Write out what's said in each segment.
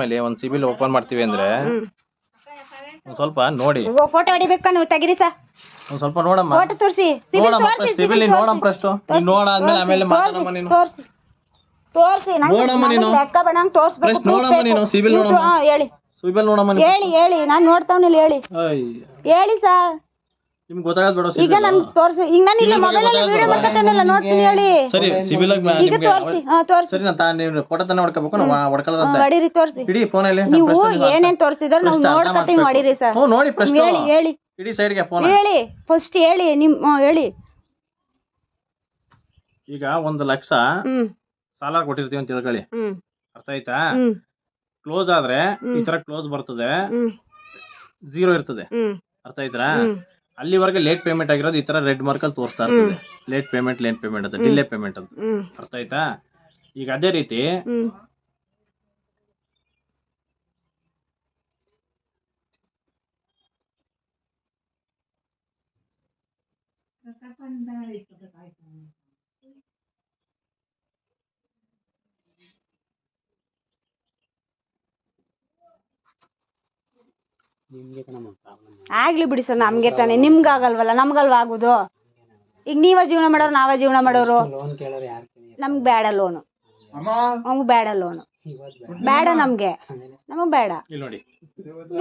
ಮೇಲೆ ಒಂದು ಸಿಬಿಲ್ ಓಪನ್ ಮಾಡ್ತೀವಿ ಅಂದ್ರೆ ಒಂದ್ ಸ್ವಲ್ಪ ನೋಡಿ. ಫೋಟೋ ಹೊಡಿಬೇಕು ನೀವು ತೆಗಿರಿ ಸರ್. ಒಂದ್ ಸ್ವಲ್ಪ ನೋಡಮ್ಮ. ಫೋಟೋ ತೋರಿಸಿ. ಸಿಬಿಲ್ ನೋಡಮ್ಮ ತೋರಿಸಿ ಸಿಬಿಲ್ ನೀನ್ ನೋಡಮ್ಮ ಫಸ್ಟ್ ನೀನ್ ನೋಡಾದ್ಮೇಲೆ ಆಮೇಲೆ ಮಾತಾಡಮ್ಮ ನೀನು. ತೋರಿಸಿ. ತೋರಿಸಿ ನೋಡಮ್ಮ ನೀನು. ಲೆಕ್ಕ ಬಣಂಗ್ ತೋರಿಸ್ಬೇಕು ಫಸ್ಟ್ ನೋಡಮ್ಮ ನೀನು, ಸಿಬಿಲ್ ನೋಡಮ್ಮ. ಹಾ ಹೇಳಿ. ಸಿಬಿಲ್ ನೋಡಮ್ಮ. ಹೇಳಿ ಹೇಳಿ. ನಾನು ನೋಡ್ತಾವ್ನಿಲ್ಲ ಹೇಳಿ. ಹೇಳಿ ಸರ್. ನಿಮ್ಗೆ ಗೊತ್ತಾಗದ್ ಬೇಡ ಈಗ ಒಂದ್ ನನ್ ತೋರಿಸಿ. ಈಗ ನಾನು ಇಲ್ಲ ಮೊಬೈಲ್ ಅಲ್ಲಿ ವಿಡಿಯೋ ಬಿಡು. ನೋಡ್ತೀನಿ ಹೇಳಿ. ಸರಿ ಸಿಬಿಲ್ ಈಗ ತೋರಿಸಿ ಹಾ ತೋರಿಸಿ. ಸರಿ ನಾ ನೀವು ಫೋಟೋ ತಾನೇ ಹೊಡ್ಕೋಬೇಕು ನಾವು ತೋರಿಸಿ. ಇಡೀ ನೀವು ಏನೇನ್ ತೋರಿಸಿದ್ರು ನಾವು ನೋಡ್ಕೊತೀವಿ ಹೊಡೀರಿ ಸರ್. ಹ್ಞೂ ನೋಡಿ ಪ್ರಶ್ನೆ. ಹೇಳಿ ಹೇಳಿ. ಇಡೀ ಸೈಡ್ಗೆ ಫೋನ್ ಹೇಳಿ ಫಸ್ಟ್ ಹೇಳಿ ನಿಮ್ಮ ಹೇಳಿ. ಈಗ ಒಂದು ಲಕ್ಷ ಹ್ಮ್. ಸಾಲ ಕೊಟ್ಟಿರ್ತೀವಿ ಅಂತ ತಿಳ್ಕೊಳ್ಳಿ. ಹ್ಮ್. ಅರ್ಥ ಆಯ್ತಾ? ಕ್ಲೋಸ್ ಆದ್ರೆ ಈ ತರ ಕ್ಲೋಸ್ ಬರ್ತದೆ. ಹ್ಮ್. ಝೀರೋ ಇರ್ತದೆ. ಹ್ಮ್. ಅರ್ಥ ಆಯ್ತಾ? ಹ್ಮ್. ಅಲ್ಲಿವರೆಗೆ ಲೇಟ್ ಪೇಮೆಂಟ್ ಆಗಿರೋದು ಈ ತರ ರೆಡ್ ಮಾರ್ಕ್ ಅಲ್ಲಿ ತೋರಿಸ್ತಾ ಇರ್ತದೆ. ಲೇಟ್ ಪೇಮೆಂಟ್ ಲೇಟ್ ಪೇಮೆಂಟ್ ಅಂತ ಡಿಲೇ ಪೇಮೆಂಟ್ ಅಂತ. ಅರ್ಥ ಆಯ್ತಾ? ಈಗ ಅದೇ ರೀತಿ ಆಗ್ಲಿ ಬಿಡಿ ಸರ್ ನಮ್ಗೆ ತಾನೆ ನಿಮ್ಗೆ ಆಗಲ್ವಲ್ಲ ನಮ್ಗಲ್ವಾ ಆಗೋದು? ಈಗ ನೀವ ಜೀವನ ಮಾಡೋರು ನಾವ ಜೀವನ ಮಾಡೋರು? ನಮ್ಗೆ ಬೇಡ ಲೋನು ನಮ್ಗ್ ಬೇಡ ಲೋನು ಬೇಡ. ನಮ್ಗೆ. ನಮಗ್ ಬೇಡ.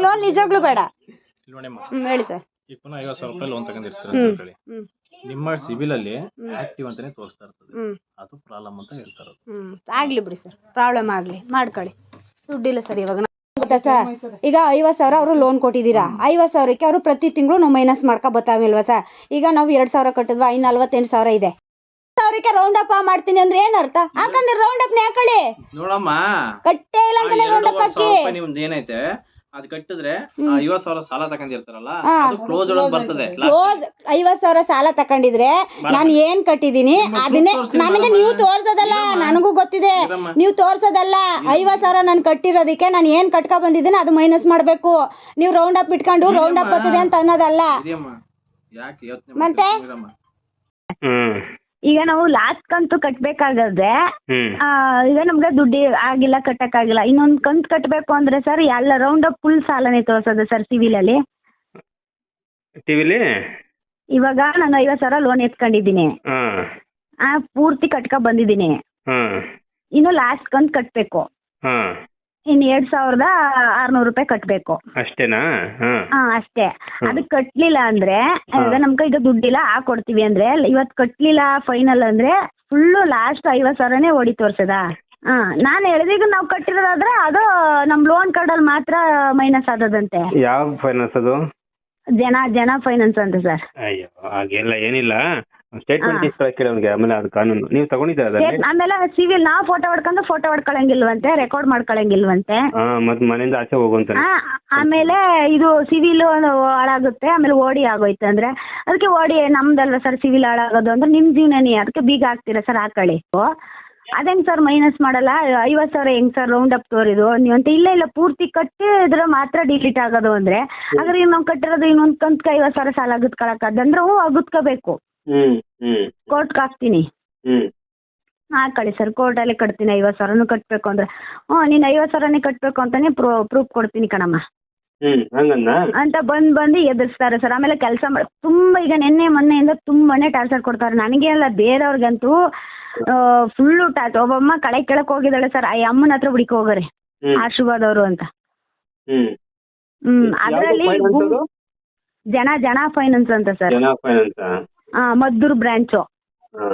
ಲೋನ್ ನಿಜವಾಗ್ಲೂ ಬೇಡ. ಹ್ಮ್ ಹೇಳಿ ಸರ್. ಈಗ ಪುನಃ ಐವತ್ತು ಸಾವಿರ ರೂಪಾಯಿ ಲೋನ್ ತಗೊಂಡಿರ್ತೀರ ಅಂತ ಹ್ಮ್. ನಿಮ್ಮ ಸಿಬಿಲ್ ಅಲ್ಲಿ ಆಕ್ಟಿವ್ ಅಂತಾನೆ ತೋರಿಸ್ತಾ ಇರ್ತದೆ. ಹ್ಮ್. ಅದು ಪ್ರಾಬ್ಲಮ್ ಅಂತ ಹೇಳ್ತಾರೆ ಆಗ್ಲಿ ಬಿಡಿ ಸರ್ ಪ್ರಾಬ್ಲಮ್ ಆಗ್ಲಿ. ಮಾಡ್ಕೊಳ್ಳಿ. ದುಡ್ಡಿಲ್ಲ ಸರ್ ಇವಾಗ. ಗೊತ್ತಾ ಸರ್. ಈಗ ಐವತ್ತು ಸಾವಿರ ಅವರು ಲೋನ್ ಕೊಟ್ಟಿದ್ದೀರಾ? ಐವತ್ತು ಸಾವಿರಕ್ಕೆ ಅವರು ಪ್ರತಿ ತಿಂಗಳು ನಾವು ಮೈನಸ್ ಮಾಡ್ಕೊ ಬತ್ತಾವಿಲ್ವಾ ಸರ್? ಈಗ ನಾವು ಎರಡು ಸಾವಿರ ಕಟ್ಟಿದ್ವಾ ಐ ನಲ್ವತ್ತೆಂಟು ಸಾವಿರ ಇದೆ. ಸಾವಿರಕ್ಕೆ ರೌಂಡ್ ಅಪ್ ಮಾಡ್ತೀನಿ ಅಂದ್ರೆ ಏನ್ ಅರ್ಥ? ಹಾಕಂದ್ರೆ ರೌಂಡ್ ಅಪ್ ಹಾಕೊಳ್ಳಿ. ನೋಡಮ್ಮ. ಕಟ್ಟೇ ಇಲ್ಲ ಅಂದ್ರೆ ರೌಂಡ್ ಅಪ್ ಹಾಕಿ. ನಿಮ್ದು ಏನೈತೆ ಅದು ಕಟ್ಟಿದ್ರೆ. ಐವತ್ ಸಾವಿರ ಸಾಲ ತಗೊಂಡಿರ್ತಾರಲ್ಲ ಹಾ. ಅದು ಕ್ಲೋಸ್ ಒಳಗೆ ಬರ್ತದೆ ಕ್ಲೋಸ್ ಐವತ್ ಸಾವಿರ ಸಾಲ ತಕೊಂಡಿದ್ರೆ ನಾನು ಏನ್ ಕಟ್ಟಿದೀನಿ ಅದನ್ನೇ ನನಗೆ. ನೀವು ತೋರ್ಸೋದಲ್ಲ ಇರಮ್ಮ. ನನಗೂ ಗೊತ್ತಿದೆ ಇರಮ್ಮ. ನೀವು ತೋರ್ಸೋದಲ್ಲ ಐವತ್ ಸಾವಿರ ನಾನು ಕಟ್ಟಿರೋದಕ್ಕೆ ನಾನು ಏನ್ ಕಟ್ಕೊ ಬಂದಿದ್ದೀನಿ ಅದು ಮೈನಸ್ ಮಾಡ್ಬೇಕು ನೀವು ರೌಂಡ್ ಅಪ್ ಇಟ್ಕೊಂಡು ರೌಂಡ್ ಅಪ್ ಬರ್ತದೆ ಅಂತ ಅನ್ನೋದಲ್ಲ ಇದೆಯಮ್ಮ ಯಾಕೆ ಯೋಚನೆ ಮತ್ತೆ? ಹ್ಮ್ ಈಗ ನಾವು ಲಾಸ್ಟ್ ಕಂತು ಕಟ್ಬೇಕಾಗದ್ರೆ ಆ, ಈಗ ನಮ್ಗೆ ದುಡ್ಡು ಆಗಿಲ್ಲ ಕಟ್ಟಕ್ಕಾಗಿಲ್ಲ. ಇನ್ನೊಂದ್ ಕಂತು ಕಟ್ಟಬೇಕು ಅಂದ್ರೆ ಸರ್ ಎಲ್ಲ ರೌಂಡ್ ಅಪ್ ಫುಲ್ ಸಾಲನೇ ತೋರ್ಸೋದು ಸರ್ ಸಿವಿಲ್ ಅಲ್ಲಿ. ಇವಾಗ ನಾನು ಐವತ್ ಸಾವಿರ ಲೋನ್ ಎತ್ಕೊಂಡಿದ್ದೀನಿ. ಹಾ. ಆ ಪೂರ್ತಿ ಕಟ್ಕೊ ಬಂದಿದ್ದೀನಿ. ಹಾ. ಇನ್ನು ಲಾಸ್ಟ್ ಕಂತು ಕಟ್ಟಬೇಕು ಹಾ. ಇನ್ನು ಎರಡ್ ಸಾವಿರದ ಆರ್ನೂರು ರೂಪಾಯಿ ಕಟ್ಟಬೇಕು ಅಷ್ಟೇನಾ? ಹಾ. ಹಾ ಅಷ್ಟೇ. ಅದು ಕಟ್ಲಿಲ್ಲ ಅಂದ್ರೆ ಈಗ ನಮ್ ಕೈಗೆ ದುಡ್ಡಿಲ್ಲ ಹಾಕೊಡ್ತೀವಿ ಅಂದ್ರೆ ಇವತ್ ಕಟ್ಲಿಲ್ಲ ಫೈನಲ್ ಅಂದ್ರೆ ಫುಲ್ಲು ಲಾಸ್ಟ್ ಐವತ್ ಸಾವಿರನೇ ಓಡಿ ತೋರ್ಸದ? ಹಾ ನಾನು ಹೇಳಿದೀಗ ನಾವು ಕಟ್ಟಿರೋದಾದ್ರೆ ಅದು ನಮ್ ಲೋನ್ ಕಾರ್ಡಲ್ಲಿ ಮಾತ್ರ ಮೈನಸ್ ಆದದಂತೆ. ಯಾವ ಫೈನಾನ್ಸ್ ಅದು? ಜನ ಜನ ಫೈನಾನ್ಸ್ ಅಂತ ಸರ್ ಅಯ್ಯೋ ಹಾಗೆಲ್ಲ ಏನಿಲ್ಲ. ಸ್ಟೇಟ್ಮೆಂಟ್ ಇಸ್ಕೊಳಕ್ಕೆ ಅವ್ನಿಗೆ ಆಮೇಲೆ ಅದು ಕಾನೂನು. ನೀವು ತಗೊಂಡಿದ್ದೀರ ಅದರಲ್ಲಿ ಆಮೇಲೆ ಸಿವಿಲ್ ನಾವು ಫೋಟೋ ಹೊಡ್ಕೊಂಡು ಫೋಟೋ ಹೊಡ್ಕೊಳಂಗಿಲ್ವಂತೆ ರೆಕಾರ್ಡ್ ಮಾಡ್ಕೊಳಂಗಿಲ್ವಂತೆ. ಹಾ ಮತ್ ಮನೆಯಿಂದ ಆಚೆ ಹೋಗುವಂತ ಆ, ಆಮೇಲೆ ಇದು ಸಿವಿಲ್ ಹಾಳಾಗುತ್ತೆ ಆಮೇಲೆ ಓಡಿ ಆಗೋಯ್ತು ಅಂದ್ರೆ ಅದಕ್ಕೆ ಓಡಿ ನಮ್ದಲ್ವಾ ಸರ್ ಸಿವಿಲ್ ಹಾಳಾಗೋದು ಅಂದ್ರೆ ನಿಮ್ ಜೀವನನೇ ಅದಕ್ಕೆ ಬೀಗ ಹಾಕ್ತೀರಾ ಸರ್ ಹಾಕೊಳ್ಳಿ ಅದೇಂಗ್ ಸರ್ ಮೈನಸ್ ಮಾಡಲ್ಲ ಐವತ್ ಸಾವಿರ ಹೆಂಗ್ ಸರ್ ರೌಂಡ್ ಅಪ್ ತೋರಿದು? ನೀವು ಅಂತ ಇಲ್ಲ ಇಲ್ಲ ಪೂರ್ತಿ ಕಟ್ಟಿದ್ರೆ ಮಾತ್ರ ಡಿಲೀಟ್ ಆಗೋದು ಅಂದ್ರೆ ಆದ್ರೆ ನಾವ್ ನಾವು ಕಟ್ಟಿರೋದು ಇನ್ನೊಂದ್ ಕಂತ್ಕ ಐವತ್ ಸಾವಿರ ಸಾಲ ಗುತ್ಕೊಳಕ್ಕಾದಂದ್ರೆ ಹ್ಞೂ ಗುತ್ಕೋಬೇಕು ಕೋರ್ಟ್ಗೆ ಹಾಕ್ತೀನಿ. ಹ್ಮ್. ಕಳಿ ಸರ್ ಕೋರ್ಟಲ್ಲಿ ಕಟ್ತೀನಿ ಐವತ್ತು ಸಾವಿರನೂ ಕಟ್ಟಬೇಕು ಅಂದ್ರೆ. ಹ್ಞೂ ನೀನು ಐವತ್ತು ಸಾವಿರನೇ ಕಟ್ಟಬೇಕು ಅಂತಾನೆ ಪ್ರೂ ಪ್ರೂಫ್ ಕೊಡ್ತೀನಿ ಕಣಮ್ಮ. ಅಂತ ಬಂದ್ ಬಂದು ಎದುರಿಸ್ತಾರೆ ಸರ್. ಆಮೇಲೆ ಕೆಲಸ ಮಾಡಿ ತುಂಬಾ ಈಗ ನಿನ್ನೆ ಮೊನ್ನೆಯಿಂದ ತುಂಬಾನೇ ಟಾರ್ಚರ್ ಕೊಡ್ತಾರೆ. ನನಗೆ ಅಲ್ಲ ಬೇರೆಯವ್ರಿಗಂತೂ ಫುಲ್ಲು ಟಾರ್ಚ್ ಒಬ್ಬಮ್ಮ ಕಳೆ ಕೆಳಕ್ ಹೋಗಿದ್ದಾಳೆ ಸರ್. ಆ ಅಮ್ಮನ ಹತ್ರ ಹುಡುಕಿ ಹೋಗರೆ. ಆಶೀರ್ವಾದವ್ರು ಅಂತ. ಹ್ಮ್. ಅದರಲ್ಲಿ ಜನ ಜನ ಫೈನಾನ್ಸ್ ಅಂತ ಸರ್. ಹಾ ಮದ್ದೂರು ಬ್ರಾಂಚು ಹಾ.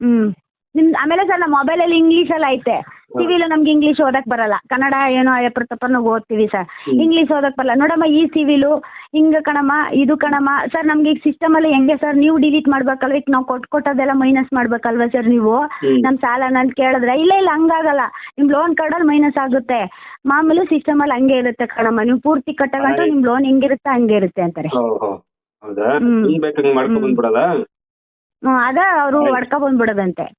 ಹ್ಮ್. ನಿಮ್ ಆಮೇಲೆ ಸರ್ ನಮ್ಮ ಮೊಬೈಲಲ್ಲಿ ಇಂಗ್ಲೀಷಲ್ಲಿ ಐತೆ. ಸಿವಿಲ್ ನಮ್ಗೆ ಇಂಗ್ಲೀಷ್ ಓದಕ್ ಬರಲ್ಲ. ಕನ್ನಡ ಏನೋ ಅಯ್ಯಪ್ಪ ನಾವು ಓದ್ತೀವಿ ಸರ್. ಇಂಗ್ಲೀಷ್ ಓದಕ್ ಬರಲ್ಲ. ನೋಡಮ್ಮ ಈ ಸಿವಿಲು ಹಿಂಗ ಕಣಮ್ಮ ಇದು ಕಣಮ್ಮ. ಸರ್ ನಮ್ಗೆ ಈಗ ಸಿಸ್ಟಮ್ ಅಲ್ಲಿ ಹೆಂಗೆ ಸರ್ ನೀವು ಡಿಲೀಟ್ ಮಾಡ್ಬೇಕಲ್ವ? ಈಗ ನಾವು ಕೊಟ್ಟು ಕೊಟ್ಟದೆಲ್ಲ ಮೈನಸ್ ಮಾಡ್ಬೇಕಲ್ವ ಸರ್ ನೀವು? ನಮ್ಮ ನಮ್ ಸಾಲ ಅಂತ ಕೇಳಿದ್ರೆ ಇಲ್ಲ ಇಲ್ಲ ಹಂಗಾಗಲ್ಲ. ನಿಮ್ ಲೋನ್ ಕಾರ್ಡಲ್ಲಿ ಮೈನಸ್ ಆಗುತ್ತೆ. ಮಾಮೂಲಿ ಸಿಸ್ಟಮ್ ಅಲ್ಲಿ ಹಂಗೆ ಇರುತ್ತೆ ಕಣಮ್ಮ. ನೀವು ಪೂರ್ತಿ ಕಟ್ಟಗಂಟು ನಿಮ್ ಲೋನ್ ಹೆಂಗಿರುತ್ತೆ ಹಂಗೆ ಇರುತ್ತೆ ಅಂತಾರೆ. ಹೌದಾ? ಹ್ಮ್. ಹಿಂಗ್ ಬೇಕು ಹಿಂಗ್ ಮಾಡ್ಕೊಂಡ್ ಬಂದ್ಬಿಡಲ್ಲ? ಹ್ಮ್, ಅದ ಅವ್ರು ಹೊಡ್ಕೊ ಬಂದ್ಬಿಡೋದಂತೆ.